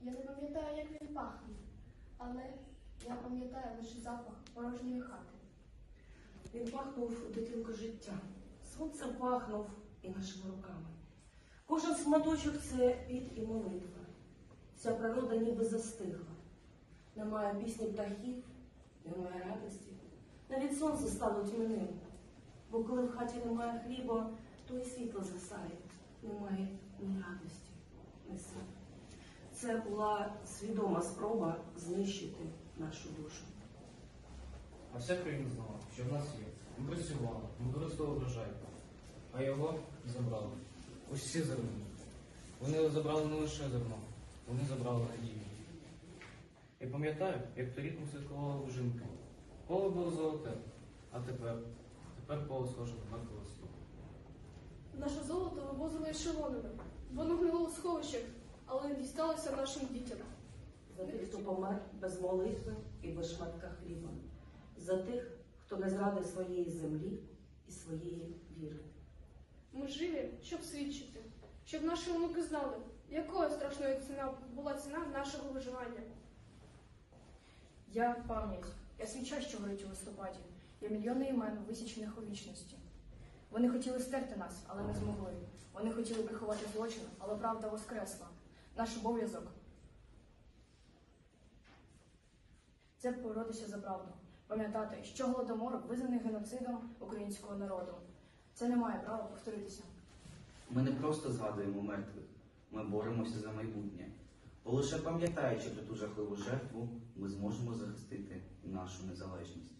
Я не пам'ятаю, як він пахне, але я пам'ятаю лише запах порожньої хати. Він пахнув дитинко життя. Сонце пахнув і нашими руками. Кожен шматочок це піт і молитва. Вся природа ніби застигла. Немає пісні птахів, немає радості. Навіть сонце стало тьмяним. Бо коли в хаті немає хліба, то і світло згасає. Немає ні радості. Це була свідома спроба знищити нашу душу. А вся країна знала, що в нас є. Ми працювали, ми використовували врожай. А його забрали. Усі зерно. Вони забрали не лише зерно, вони забрали надію. Я пам'ятаю, як торік ми святкували вжинки. Поле було золоте, а тепер, тепер поле схоже на мертве. Наше золото вивозили ешелонами. Воно гнило у сховищах, але не дісталося нашим дітям. За тих, хто помер без молитви і без шматка хліба, за тих, хто не зрадив своєї землі і своєї віри. Ми живі, щоб свідчити, щоб наші онуки знали, якою страшною ціна була ціна нашого виживання. Я пам'ять, я свіча, що горить у листопаді. Я мільйони імен, висічених у вічності. Вони хотіли стерти нас, але не змогли. Вони хотіли приховати злочин, але правда воскресла. Наш обов'язок це боротися за правду. Пам'ятати, що голодомор визнаний геноцидом українського народу. Це не має права повторитися. Ми не просто згадуємо мертвих, ми боремося за майбутнє. Бо лише пам'ятаючи про ту жахливу жертву, ми зможемо захистити нашу незалежність.